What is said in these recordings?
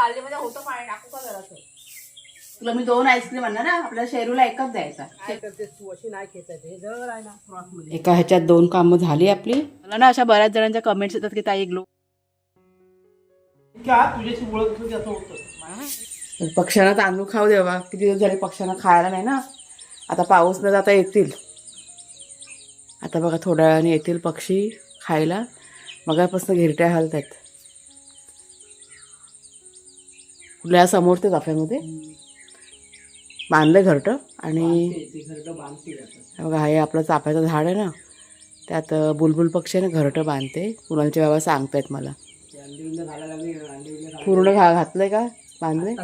बालदीमध्ये होतं पाणी टाकू का जरासं? तुला मी दोन आईस्क्रीम आणणार ना आपल्याला शेरूला एकच द्यायचा. काय करते तू? अशी नाही खेच हे जवळ आहे ना फ्रॉकमध्ये. एका ह्याच्यात दोन कामं झाली आपली. मला ना अशा बऱ्याच जणांच्या कमेंट्स येतात की ताई ग्लो का तुझ्याशी ओळख असं होतं पक्ष्यांना तांदूळ खाऊ देवा. किती दिवस झाले पक्ष्यांना खायला नाही ना? आता पाऊस न जाता येतील. आता बघा थोड्या वेळाने येतील पक्षी खायला. मगापासून घिरट्या हलत आहेत कुठल्या समोर ते चाफ्यामध्ये बांधलं घरटं आणि बघा हे आपलं चाफ्याचं झाड आहे ना त्यात बुलबुल पक्षी आहे ना घरटं बांधते. कुणालचे बाबा सांगतायत मला. पूर्ण घा घातलंय का? बांधले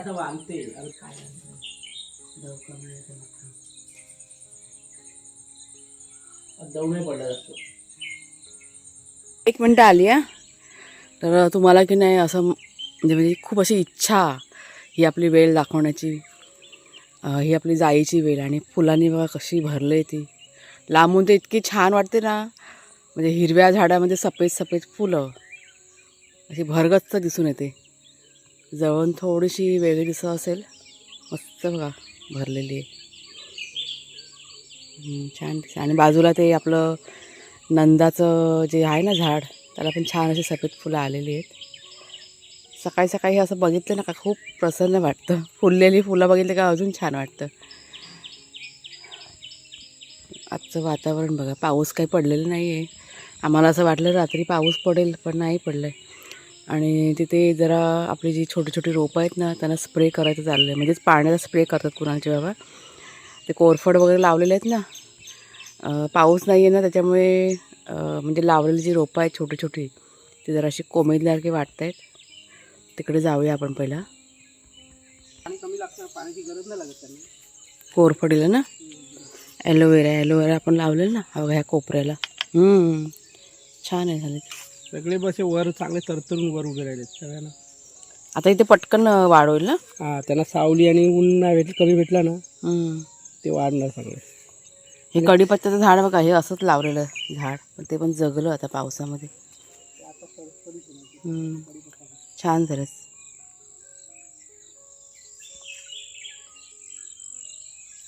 एक मिनटं आली आहे तर तुम्हाला की नाही असं म्हणजे म्हणजे खूप अशी इच्छा ही आपली वेळ दाखवण्याची ही आपली जाईची वेळ आणि फुलांनी बघा कशी भरले ती. लांबून ते इतकी छान वाटते ना. म्हणजे हिरव्या झाडामध्ये सफेद सफेद फुलं. अशी भरगच्च दिसून येते. जवळून थोडीशी वेगळी दिसत असेल. मस्त बघा भरलेली आहे. छान दिसते. आणि बाजूला ते आपलं नंदाचं जे आहे ना झाड त्याला पण छान अशी सफेद फुलं आलेली आहेत. सकाळी सकाळी असं बघितलं ना का खूप प्रसन्न वाटतं. फुललेली फुलं बघितलं का अजून छान वाटतं. आजचं वातावरण बघा पाऊस काही पडलेलं नाही आहे आम्हाला असं वाटलं रात्री पाऊस पडेल पण नाही पडलं आहे आणि तिथे जरा आपली जी छोटी छोटी रोपं आहेत ना त्यांना स्प्रे करायचं चाललं आहे म्हणजेच पाण्याचा स्प्रे करतात कुणाचे बाबा. ते कोरफड वगैरे लावलेले आहेत ना. पाऊस नाही आहे ना त्याच्यामुळे म्हणजे लावलेली जी रोपं आहेत छोटी छोटी ती जराशी कोमेजल्यासारखी वाटत आहेत तिकडे जाऊया आपण पहिला. पाणी कमी लागतं पाण्याची गरज नाही लागत त्यांना. कोरफडीला ना? ॲलोवेरा ॲलोवेरा आपण लावलेलं ना हा बघा ह्या कोपऱ्याला. हम्म, छान आहे झाले सगळे बसे वर चांगले तरतरून वर उभे राहिले सगळ्यांना. आता इथे पटकन अं, वाढ होईल ना? हा त्यांना सावली आणि ऊन नाही भेटलं कमी भेटला ना हम्म. ते वाढणार सगळे. हे कडीपत्त्याचं झाड बघा हे असंच लावलेलं झाड पण ते पण जगलं आता पावसामध्ये. हम्म. छान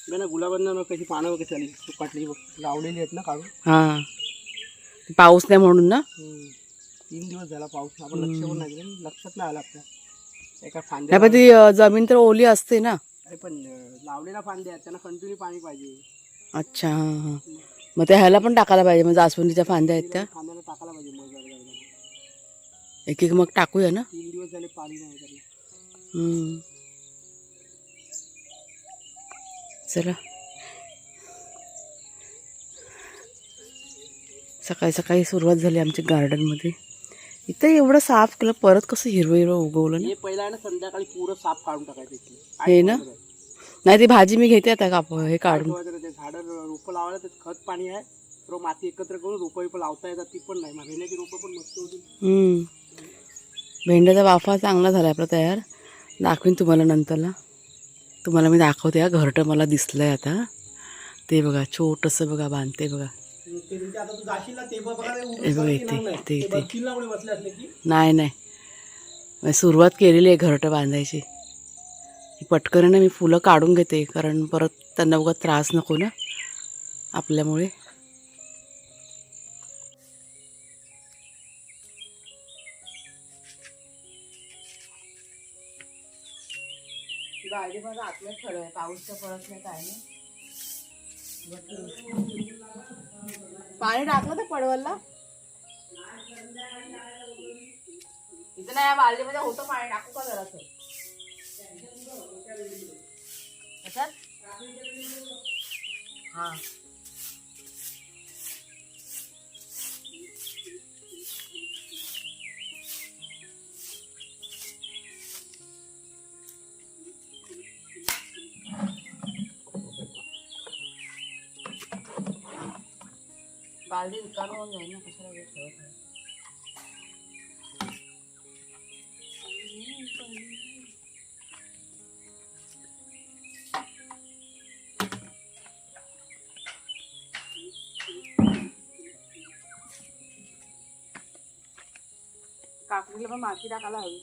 नाही ना गुलाबांना कशी पानं कशी आली सुकाटली. लावलेली आहेत ना काढून. हां. पाऊस नाही म्हणून ना. तीन दिवस झाला पाऊस. आपण लक्ष पण नाही दिलं. लक्षात नाही आला आपल्या. एका फांद्या पण ती अं, जमीन तर ओली असते ना? अरे पण अं, लावलेल्या फांद्या आहेत. त्यांना कंटिन्यू पाणी पाहिजे. अच्छा हां हां. मग त्या ह्याला पण टाकायला पाहिजे. मग जास्वंदीच्या फांद्या आहेत त्या. फांद्याला टाकायला पाहिजे. मग. एक एक मग टाकूया ना? तीन दिवस झाले पाणी नाही हम्म. चला. सकाळी सकाळी सुरुवात झाली आमच्या गार्डनमध्ये इथं एवढं साफ केलं परत कसं हिरवं हिरवं उगवलं ना? हे पहिला ना संध्याकाळी पुरं साप काढून टाकायचं. हे ना? नाही ती भाजी मी घेते आता काप हे काढून. ते झाडं रोपं लावायला त्यात खत पाणी आहे. माती एकत्र करून रोपं लावता येतात ती पण नाही. रोपं पण मस्त होती. भेंड्याचा वाफा चांगला झाला आपला तयार. दाखवीन तुम्हाला नंतरला. तुम्हाला मी दाखवते हा घरटं मला दिसलं आहे आता. ते बघा छोटंसं बघा बांधते बघा. हे इथे नाही. ते इथे नाही सुरुवात केलेली आहे घरटं बांधायची. पटकन आहे मी फुलं काढून घेते कारण परत त्यांना बघा त्रास नको ना आपल्यामुळे. आहे पाऊस तर पडत नाही काय नाही. पाणी टाकलं तर पडवलला इथं नाही या बालदीमध्ये होतं पाणी टाकू का जरासं कशात हा. बालदी रिकामी होऊन जाईल ना कशाला वेळ ठेवत काकडीला पण माती टाकायला हवी.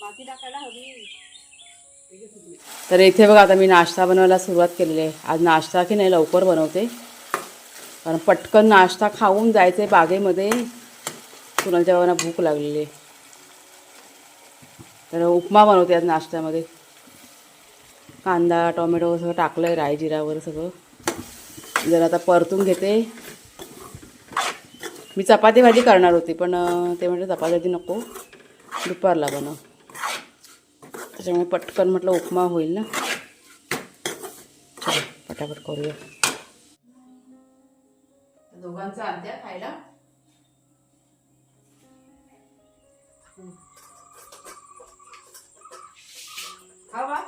माती टाकायला हवी. तर इथे बघा आता मी नाश्ता बनवायला सुरुवात केलेली आहे. आज नाश्ता की नाही लवकर बनवते. कारण पटकन नाश्ता खाऊन जायचं आहे बागेमध्ये. कुणाच्या बाबांना भूक लागलेली. आहे तर उपमा बनवते आज नाश्त्यामध्ये. कांदा टोमॅटो सगळं टाकलं आहे राय जिरावर सगळं. जर आता परतून घेते. मी चपाती भाजी करणार होती पण ते म्हटलं चपाती भाजी नको. दुपारला बनव. त्याच्यामुळे पटकन म्हटलं उपमा होईल ना. चला पटापट करूया. दोघांचा अर्ध्या खायला. खावा.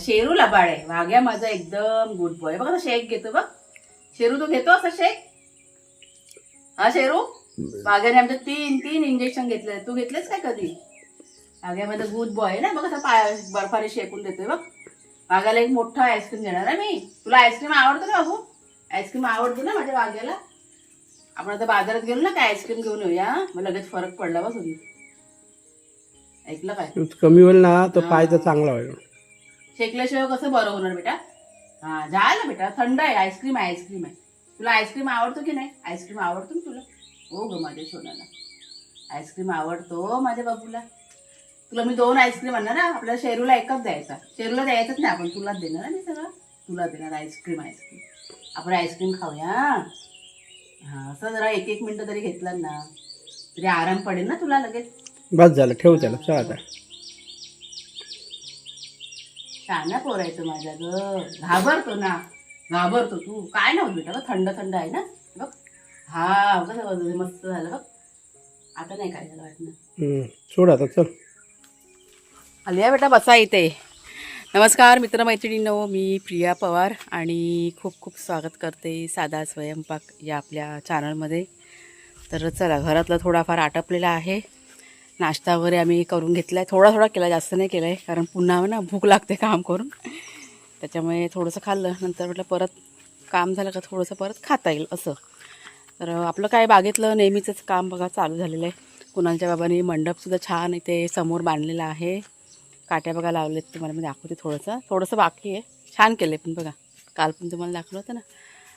शेरू लबाड आहे. वाघ्या माझा एकदम गुड बॉय बघा शेक घेतो बघ. शेरू तो घेतो असा शेक? हा शेरू? वाघ्याने आमच्या तीन तीन इंजेक्शन घेतले तू घेतलेस काय कधी? वाघ्यामध्ये गुड बॉय आहे ना बघ असा पाय बर्फाने शेकून देतोय बघ. वाघ्याला एक मोठा आईस्क्रीम देणार आहे मी. तुला आईस्क्रीम आवडतं का बाबू? आईस्क्रीम आवडते ना माझ्या वाघ्याला आपण आता बाजारात गेलो ना काय आईस्क्रीम घेऊन येऊया मग लगेच फरक पडला बस होती ऐकलं काय? कमी होईल ना तर पाय तर चांगला होईल. शेकल्याशिवाय कसं बरं होणार बेटा? हा जा ना बेटा थंड आहे आईस्क्रीम आहे आईस्क्रीम आहे. तुला आईस्क्रीम आवडतो की नाही? आईस्क्रीम आवडतो ना तुला. हो ग माझ्या सोनाला. आईस्क्रीम आवडतो माझ्या बाबूला. तुला मी दोन आईस्क्रीम आणणार ना आपल्याला शेरूला एकच द्यायचा. शेरूला द्यायचंच नाही आपण तुलाच देणार ना मी सगळं. तुला देणार आईस्क्रीम आईस्क्रीम आपण आईस्क्रीम खाऊया हा? असं जरा एक एक मिनटं तरी घेतलं ना तरी आराम पडेल ना तुला लगेच? बस झालं ठेव त्याला चल आता. शाना पोरायचं माझ्या ग. घाबरतो ना घाबरतो तू. काय नव्हतं बेटा थंड थंड आहे ना. बघ. हा कसं बघ, मस्त झालं बघ. आता नाही काय झालं वाटणं हम्म, सोड आता चल. आलिया बेटा बसा इथे. नमस्कार मित्रमैत्रिणींनो मी प्रिया पवार आणि खूप खूप स्वागत करते साधा स्वयंपाक या आपल्या चॅनलमध्ये तर चला घरातलं थोडाफार आटपलेला आहे. नाश्ता वगैरे आम्ही करून घेतला आहे थोडा थोडा केला जास्त नाही केला आहे कारण पुन्हा ना भूक लागते काम करून. त्याच्यामुळे थोडंसं खाल्लं नंतर म्हटलं परत काम झालं का थोडंसं परत खाता येईल असं. तर आपलं काय बागेतलं नेहमीचंच काम बघा चालू झालेलं आहे. कुणालच्या बाबांनी मंडपसुद्धा छान इथे समोर बांधलेला आहे. काट्या बघा लावलेत तुम्हाला मी दाखवते थोडंसं. थोडंसं बाकी आहे. छान केलं पण बघा. काल पण तुम्हाला दाखवलं होतं ना.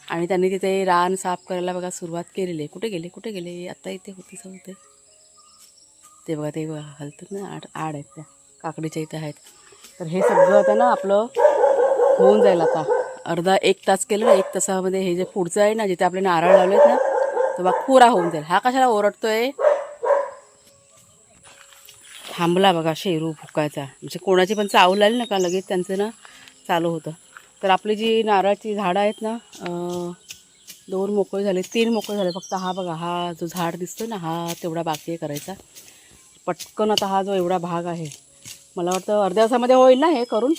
आणि त्यांनी तिथे रान साफ करायला बघा सुरुवात केलेली आहे. कुठे गेले? कुठे गेले? आता इथे होते सगळं ते ते बघा ते बघा. हलतात ना आड आड आहेत त्या. काकडीच्या इथे आहेत. तर हे सगळं आता ना आपलं होऊन जाईल आता. अर्धा एक तास केलं ना एक तासामध्ये हे जे पुढचं आहे ना जिथे आपले नारळ लावलेत ना तर बघा पुरा होऊन जाईल. हा कशाला ओरडतोय? थांबला बघा शेरू फुकायचा. म्हणजे कोणाची पण चावल आली ना का लगेच त्यांचं ना चालू होतं. तर आपली जी नारळाची झाडं आहेत ना दोन मोकळे झाले तीन मोकळे झाले. फक्त हा बघा हा जो झाड दिसतो ना हा तेवढा बाकी आहे करायचा. पटकन आता हा जो एवढा भाग आहे मला वाटतं अर्ध्या तासामध्ये होईल ना हे करून?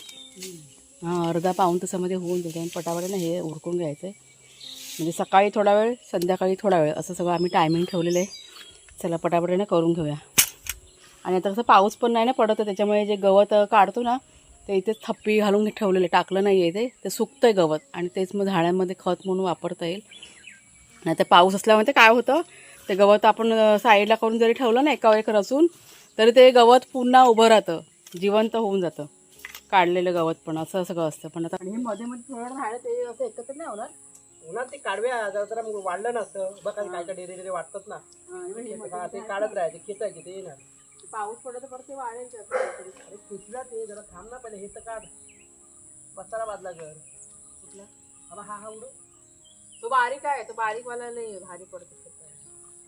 हां अर्धा पाऊण तासामध्ये होऊन जाईल. आणि पटापट ना हे उरकून घ्यायचं आहे म्हणजे सकाळी थोडा वेळ संध्याकाळी थोडा वेळ असं सगळं आम्ही टायमिंग ठेवलेलं आहे. चला पटापट ना करून घेऊया. आणि आता कसं पाऊस पण नाही ना पडत त्याच्यामुळे जे गवत काढतो ना ते इथे थप्पी घालून ठेवलेलं टाकलं नाही आहे ते ते सुकतं आहे गवत. आणि तेच मग झाडांमध्ये खत म्हणून वापरता येईल. नाही तर पाऊस असल्यामुळे ते काय होतं ते गवत आपण साईडला करून जरी ठेवलं ना एका एक रचून तरी ते गवत पुन्हा उभं राहतं जिवंत होऊन जातं. काढलेलं गवत पण असं सगळं असतं. पण आता हे मध्ये मध्ये थोडं राहिलं ते असं एकत्र नाही होणार. होणार ते काढव्या जरा वाढलं नसतं. बघा काय काय डेरे वाटतात ना. ते काढत राहायचे खेचायचे ते येणार. पाऊस पडत परत ते त्याचं. अरे कुठला ते? जरा थांब ना पहिले हे तर काढ. पसारा बादला घर. कुठला? हा हा हा उडो तो बारीक आहे तो बारीक वाला लय भारी पडतो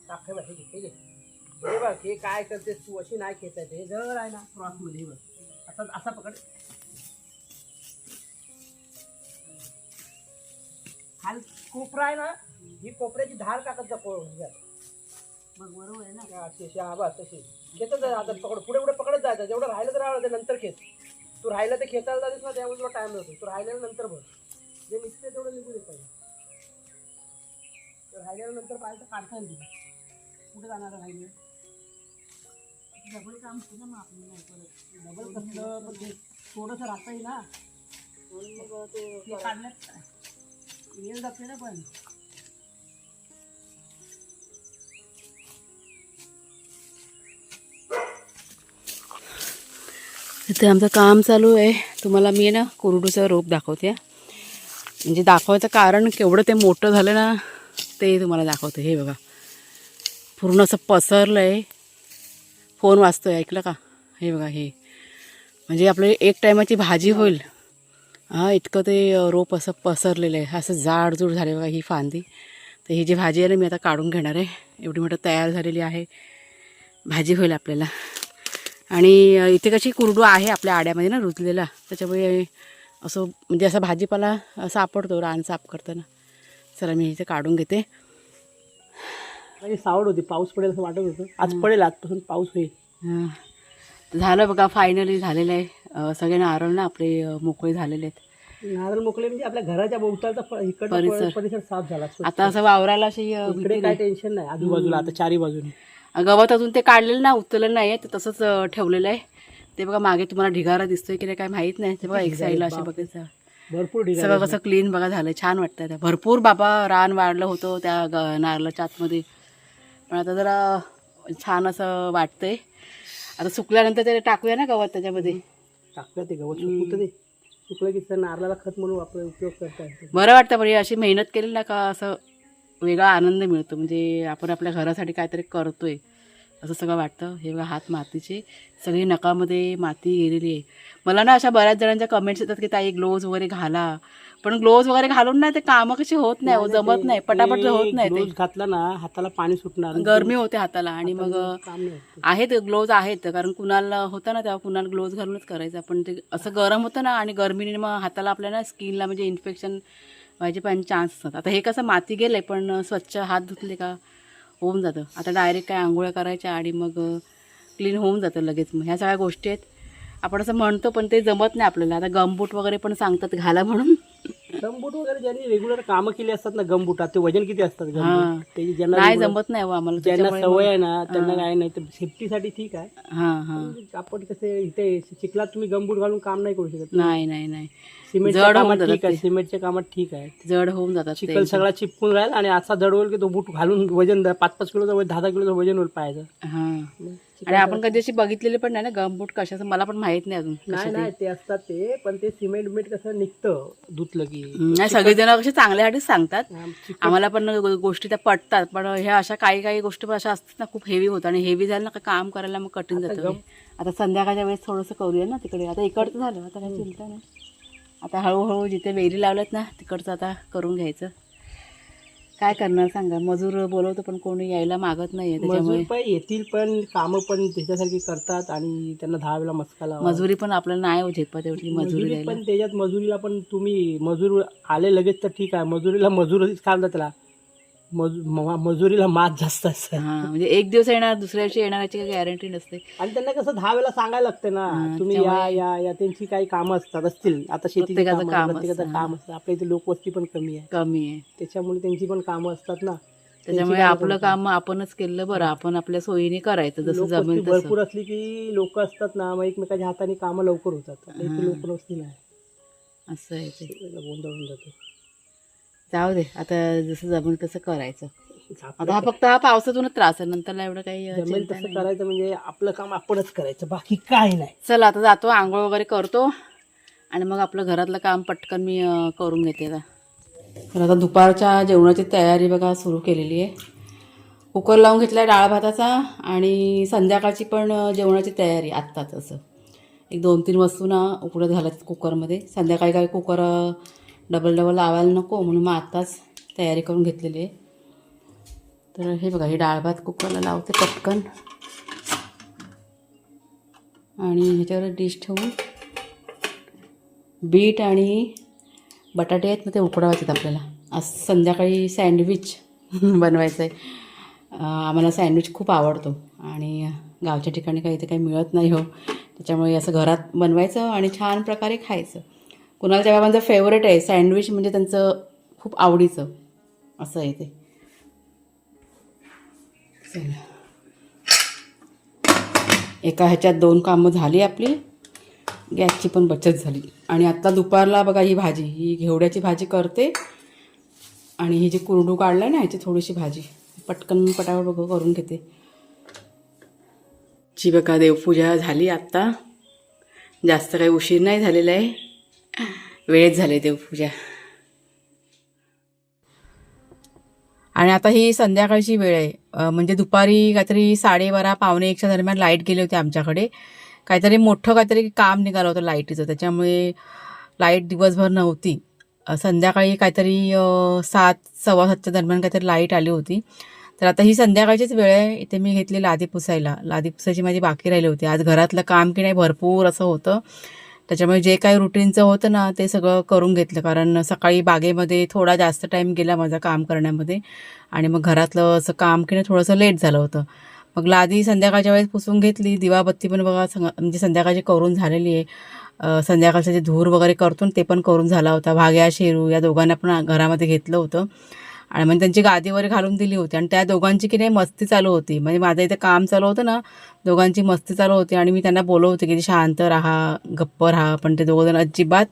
टाक हे बघ हे घे हे घे. हे बघ हे काय करतेस तू? अशी नाही खेचायचे. हे जवळ आहे ना क्रॉसमध्ये हे बघ. असा असा पकड. खाल कोपरा आहे ना ही कोपऱ्याची धार टाकत जा ह्याच्यात. मग बरोबर आहे ना. अशी अशी हा बस तशी खेचत जा आता पकड पुढे पुढे पकडत जायचं जेवढं राहिलं तर राहिलं ते नंतर खेच. तू राहिलं ते खेचायला जातेस ना त्यामुळे तुला टाइम नव्हतो तू राहिल्यानंतर नंतर भर. जे निघते तेवढं निघू दे पाहिजे तर राहिल्यानंतर पाहिजे तर काढता येईल. कुठे जाणार राहिले डबल काम केलं मग आपण नाही परत डबल कसलं? पण ते थोडंसं राहता येईल ना. म्हणून मग ते ते काढण्यात येईल जाते ना पण. इथे आमचं काम चालू आहे. तुम्हाला मी आहे ना कुरडूचं रोप दाखवते. म्हणजे दाखवायचं कारण केवढं ते मोठं झालं ना ते तुम्हाला दाखवते. हे बघा. पूर्ण असं पसरलं आहे फोन वाजतोय ऐकलं का? हे बघा हे. म्हणजे आपली एक टायमाची भाजी होईल. हां इतकं ते रोप असं पसरलेलं आहे. असं जाडजूड झाले बघा ही फांदी. तर ही जी भाजी आहे ना मी आता काढून घेणार आहे. एवढी मोठं तयार झालेली आहे. भाजी होईल आपल्याला. आणि इथे कशी कुरडू आहे आपल्या आड्यामध्ये ना रुजलेला. त्याच्यामुळे असं म्हणजे असा भाजीपाला सापडतो रान साफ करताना. चला मी इथे काढून घेते. सावड होती पाऊस पडेल असं वाटत होतं. आज पडेल आजपासून पाऊस होईल. झालं बघा फायनली झालेलं आहे. सगळे नारळ ना आपले मोकळे झालेले आहेत. नारळ मोकळे म्हणजे आपल्या घराच्या भोवतालचा परिसर. साफ झाला. आता असं वावराला अशी काय. टेन्शन नाही आजूबाजूला आता चारी बाजूने. गवत अजून ते काढलेलं ना उचललं नाही आहे ते तसंच ठेवलेलं आहे. ते बघा मागे तुम्हाला ढिगारा दिसतोय की नाही काय माहीत नाही. ते बघा एक साईडला असे बघायचं भरपूर सगळं कसं क्लीन बघा झालं छान वाटतं आता. भरपूर बाबा रान वाढलं होतं त्या ग नारळाच्या आतमध्ये. पण आता जरा छान असं वाटतंय. आता सुकल्यानंतर ते टाकूया ना गवत त्याच्यामध्ये? टाकलं ते गवत सुकतं ते. सुकलं की त्या नारळाला खत म्हणून वापर उपयोग करता येतो. बरं वाटतं पण अशी मेहनत केली ना का असं वेगळा आनंद मिळतो. म्हणजे आपण आपल्या घरासाठी काहीतरी करतोय असं सगळं वाटतं. हे बघा हात मातीचे. सगळी नकामध्ये माती गेलेली आहे. मला ना अशा बऱ्याच जणांच्या कमेंट्स येतात की ताई ग्लोव्ज वगैरे घाला. पण ग्लोव्ज वगैरे घालून ना ते कामं कशी होत नाही जमत नाही. पटापट होत नाही ते. घातला ना हाताला पाणी सुटणार. गरमी होते हाताला. आणि मग. आहेत ग्लोव्ज आहेत. कारण कुणाला होतं ना तेव्हा कुणाला ग्लोव्ज घालूनच करायचं. पण ते असं गरम होतं ना आणि गरमीने मग हाताला आपल्या ना स्किनला म्हणजे इन्फेक्शन व्हायचे पण चान्स असतात आता हे कसं माती गेले पण स्वच्छ हात धुतले का होऊन जातं. आता डायरेक्ट काय आंघोळ्या करायच्या आणि मग क्लीन होऊन जातं लगेच. मग ह्या सगळ्या गोष्टी आहेत. आपण असं म्हणतो पण ते जमत नाही आपल्याला. आता गमबूट वगैरे पण सांगतात घाला म्हणून. गमबूट वगैरे ज्यांनी रेग्युलर कामं केली असतात ना गमबुटात ते वजन किती असतात. गमबूट ते ज्यांना नाही regular- जमत नाही हो आम्हाला ज्यांना त्याच्यामुळे सवय आहे ना त्यांना काय नाही तर सेफ्टीसाठी ठीक आहे. हां हां. आपण कसे इथे चिखलात तुम्ही गमबूट घालून काम नाही करू शकत नाही नाही नाही. सिमेंटच्या जड होऊन कामात जातात ठीक आहे ते. सिमेंटच्या कामात ठीक आहे. जड होऊन जातात ते. चिखल सगळा चिपकून राहील आणि असा जड होईल की तो बूट घालून वजन पाच पाच किलोचं वजन दहा दहा किलोचं वजन होईल पायाचं. हां. आणि आपण कधी अशी बघितलेली पण नाही ना गमबूट कशाचं मला पण माहीत नाही अजून नाही नाही ते असतात ते पण ते सिमेंट मीठ कसं निघतं धुतलं की. नाही सगळेजण कसे चांगल्यासाठीच सांगतात. आम्हाला पण गोष्टी त्या पटतात पण ह्या अशा काही काही गोष्टी पण अशा असतात ना खूप हेवी होतं आणि हेवी झालं ना काम करायला मग कठीण जातं. आता संध्याकाळच्या वेळेस थोडंसं करूया ना तिकडे. आता इकडचं झालं आता काही चिंता नाही. आता हळूहळू जिथे वेली लावल्यात ना तिकडचं आता करून घ्यायचं. काय करणार सांगा? मजूर बोलवतो पण कोणी यायला मागत नाहीये त्याच्यामुळे. मजूर पण येतील पण कामं पण त्याच्यासारखी करतात आणि त्यांना दहा वेळा मस्का लावा. मजुरी पण आपल्याला नाही हो झेपत एवढी मजुरी मजुरी द्यायला. पण त्याच्यात मजुरीला पण तुम्ही मजूर आले लगेच तर ठीक आहे. मजुरीला मजूरच काय म्हणतात त्याला मजू म- मजुरीला मात जास्त असते. हा म्हणजे एक दिवस येणार दुसऱ्या दिवशी येणार याची काही गॅरंटी नसते. आणि त्यांना कसं दहा वेळा सांगायला लागतं ना हा, तुम्ही या या या त्यांची काही कामं असतात असतील. आता शेतीची प्रत्येकाचं कामं, काम प्रत्येकाचं असतं. काम असतं. आपल्या इथे लोकवस्ती पण कमी आहे. कमी आहे. त्याच्यामुळे त्यांची पण कामं असतात ना. त्याच्यामुळे आपलं काम आपणच केलं बरं. आपण आपल्या सोयीने करायचं जसं लोकवस्ती जमेल तसं. भरपूर असली की लोक असतात ना मग एकमेकाच्या हाताने कामं लवकर होतात. आता इथे लोकवस्ती नाही. असं आहे ते. गोंधळून जातो. जाऊ दे आता जसं जमेल तसं करायचं. आता हा फक्त हा पावसातूनच त्रास आहे नंतरला एवढं काही जमेल चिंता तसं नाही. करायचं म्हणजे आपलं काम आपणच करायचं बाकी काय नाही. चला आता जातो आंघोळ वगैरे करतो. आणि मग आपलं घरातलं काम पटकन मी अं, करून घेते आता. तर आता दुपारच्या जेवणाची तयारी बघा सुरू केलेली आहे. कुकर लावून घेतला डाळ भाताचा आणि संध्याकाळची पण अं, जेवणाची तयारी आत्ताच असं. एक दोन तीन वस्तू ना उकडत घालायचं कुकरमध्ये. संध्याकाळी काय कुकर अं, डबल डबल लावायला नको म्हणून मग आत्ताच तयारी करून घेतलेली आहे. तर हे बघा हे डाळ भात कुकरला लावते पटकन. आणि ह्याच्यावर डिश ठेवून बीट आणि बटाटे आहेत ना ते उकडवायचे आहेत आपल्याला. आज संध्याकाळी सँडविच बनवायचं आहे आम्हाला सँडविच खूप आवडतो आणि गावच्या ठिकाणी काही ते काही मिळत नाही हो. त्याच्यामुळे असं घरात बनवायचं आणि छान प्रकारे खायचं. कुणाला बाबांचं फेवरेट आहे सँडविच म्हणजे त्यांचं खूप आवडीचं. असं आहे ते. चला. एका ह्याच्यात दोन कामं झाली आपली. गॅसची पण बचत झाली. आणि आत्ता दुपारला बघा ही भाजी. ही घेवड्याची भाजी करते. आणि ही जी कुरडू काढला ना ह्याची थोडीशी भाजी. पटकन पटापट बघ करून घेते. ची बघा देवपूजा झाली आत्ता जास्त काही उशीर नाही झालेला आहे. वेळेत झाले देवपूजा आणि आता ही संध्याकाळची वेळ आहे. म्हणजे दुपारी काहीतरी साडेबारा पावणे एकच्या दरम्यान लाइट गेली होती आमच्याकडे. काहीतरी मोठं काहीतरी काम निघालं होतं लाईटीचं. त्याच्यामुळे लाइट दिवसभर नव्हती. संध्याकाळी काहीतरी सात सव्वा सातच्या दरम्यान काहीतरी लाइट आली होती. तर आता ही संध्याकाळचीच वेळ आहे. इथे मी घेतली लादी पुसायला. लादी पुसायची माझी बाकी राहिली होती. आज घरातलं काम की नाही भरपूर असं होतं. त्याच्यामुळे जे काही रुटीनचं होतं ना ते सगळं करून घेतलं. कारण सकाळी बागेमध्ये थोडा जास्त टाईम गेला माझा काम करण्यामध्ये. आणि मग घरातलं असं काम किंवा थोडंसं लेट झालं होतं. मग लादी संध्याकाळच्या वेळेस पुसून घेतली. दिवाबत्ती पण बघा संग म्हणजे संध्याकाळची करून झालेली आहे. संध्याकाळचं जे धूर वगैरे करतो ते पण करून झाला होता. भाग्या शेरू या दोघांना पण घरामध्ये घेतलं होतं. आणि म्हणजे त्यांची गादी वगैरे घालून दिली होती. आणि त्या दोघांची की नाही मस्ती चालू होती. म्हणजे माझं इथे काम चालू होतं ना दोघांची मस्ती चालू होती. आणि मी त्यांना बोलवते की शांत राहा गप्प राहा. पण ते दोघं जण अजिबात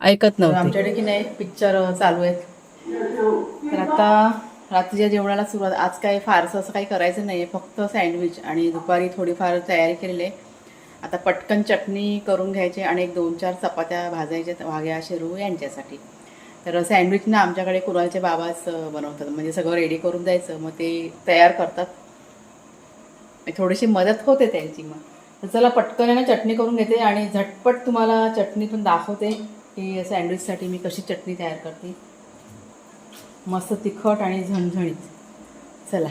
ऐकत नव्हते. आमच्याकडे की नाही पिक्चर चालू आहेत. तर आता रात्रीच्या जेवणाला सुरुवात. आज काय फारसं असं काही करायचं नाही आहे फक्त सँडविच आणि दुपारी थोडीफार तयारी केलेली आहे. आता पटकन चटणी करून घ्यायची आणि एक दोन चार चपात्या भाजायच्या वाघ्या शेरू यांच्यासाठी. तर सँडविच ना आमच्याकडे कुणालचे बाबाच बनवतात. म्हणजे सगळं रेडी करून द्यायचं. मग ते तयार करतात. थोडीशी मदत होते त्यांची मग. तर चला पटकन ना चटणी करून घेते आणि झटपट तुम्हाला चटणी पण दाखवते की सँडविचसाठी मी कशी चटणी तयार करते. मस्त तिखट आणि झणझणीत. चला.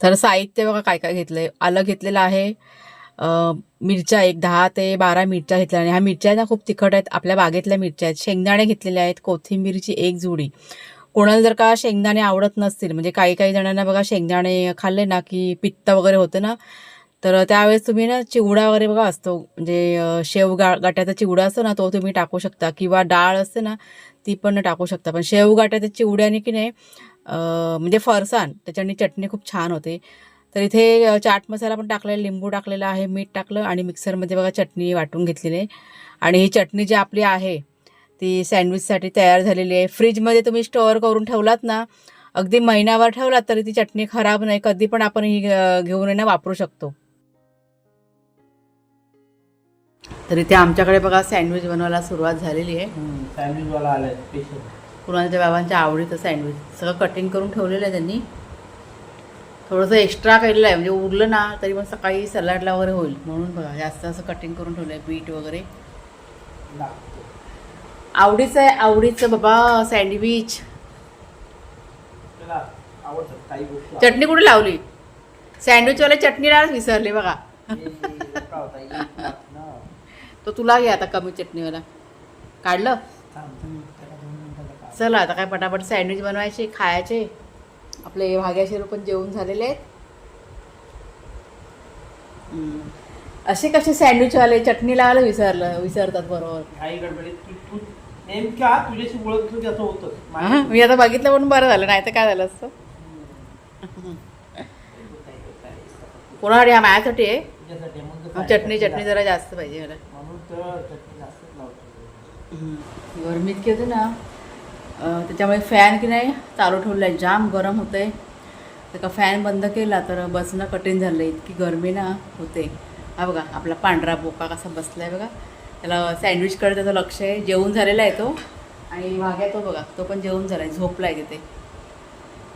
तर साहित्य बघा काय काय घेतलंय. आलं घेतलेलं आहे. मिरच्या एक दहा ते बारा मिरच्या घेतल्या आणि ह्या मिरच्या ना खूप तिखट आहेत. आपल्या बागेतल्या मिरच्या आहेत. शेंगदाणे घेतलेले आहेत. कोथिंबीरची एक जुडी. कोणाला जर का शेंगदाणे आवडत नसतील म्हणजे काही काही जणांना बघा शेंगदाणे खाल्ले ना की पित्त वगैरे होतं ना तर त्यावेळेस तुम्ही ना चिवडा वगैरे बघा असतो. म्हणजे शेव गाट्याचा चिवडा असतो ना तो तुम्ही टाकू शकता. किंवा डाळ असते ना ती पण टाकू शकता. पण शेव गाट्याच्या चिवड्याने की नाही म्हणजे फरसाण त्याच्याने चटणी खूप छान होते. तर इथे चाट मसाला पण टाकलेला आहे, लिंबू टाकलेला आहे मीठ टाकलं आणि मिक्सरमध्ये बघा चटणी वाटून घेतलेली आहे. आणि ही चटणी जी आपली आहे ती सँडविचसाठी तयार झालेली आहे. फ्रीजमध्ये तुम्ही स्टोअर करून ठेवलात ना अगदी महिनाभर ठेवलात तरी ती चटणी खराब नाही कधी पण आपण ही घेऊन आहे ना वापरू शकतो. तर इथे आमच्याकडे बघा सँडविच बनवायला सुरुवात झालेली आहे. सँडविच वाला आलाय स्पेशल कुणाच्या बाबांच्या आवडीचं सँडविच सगळं कटिंग करून ठेवलेलं आहे त्यांनी. थोडंसं एक्स्ट्रा केलेलं आहे. म्हणजे उरलं ना तरी पण सकाळी सलाडला वगैरे होईल. म्हणून बघा जास्त असं कटिंग करून ठेवलं आहे बीट वगैरे. आवडीचं आहे आवडीचं बाबा सँडविच चटणी कुठे लावली? सँडविचवाले चटणीला विसरले बघा. तो तुला घे आता कमी चटणीवाला. काढलं? चला आता काय पटापट सँडविच बनवायचे खायचे. आपले भाग्याशिरू पण जेवण झालेले आहेत. असे कसे सँडविचवाले चटणी लावायला विसरलं विसरतात बरोबर. काही गडबडीत तू तू नेमक्या तुझ्याशी ओळख तुझी असं होतं मी आता बघितलं पण बरं झालं नाही तर काय झालं असतं? कोणासाठी? हा माझ्यासाठी आहे? म्हणून चटणी चटणी जरा जास्त पाहिजे मला. म्हणून तर चटणी जास्तच लावतो. गरमी इतकी होते ना त्याच्यामुळे फॅन की नाही चालू ठेवला आहे जाम गरम होतंय. तर का फॅन बंद केला तर बसणं कठीण झालं आहे इतकी गरमी ना होते. हा बघा आपला पांढरा बोका कसा बसला आहे बघा. त्याला सँडविचकडे त्याचं लक्ष आहे. जेवून झालेला आहे तो. आणि वाघ्या तो बघा तो पण जेवून झाला आहे झोपला आहे तिथे.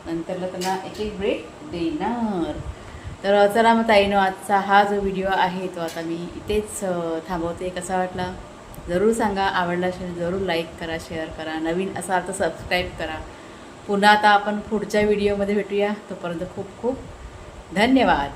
नंतरला त्यांना एक एक ब्रेक देणार. तर चला मग ताईनो आजचा हा जो व्हिडिओ आहे तो आता मी इथेच थांबवते. कसा वाटला? जरूर सांगा आवडला असेल जरूर लाईक करा शेअर करा. नवीन असाल तर सबस्क्राईब करा. पुन्हा आता आपण पुढच्या व्हिडिओमध्ये भेटूया. तोपर्यंत खूप खूप धन्यवाद.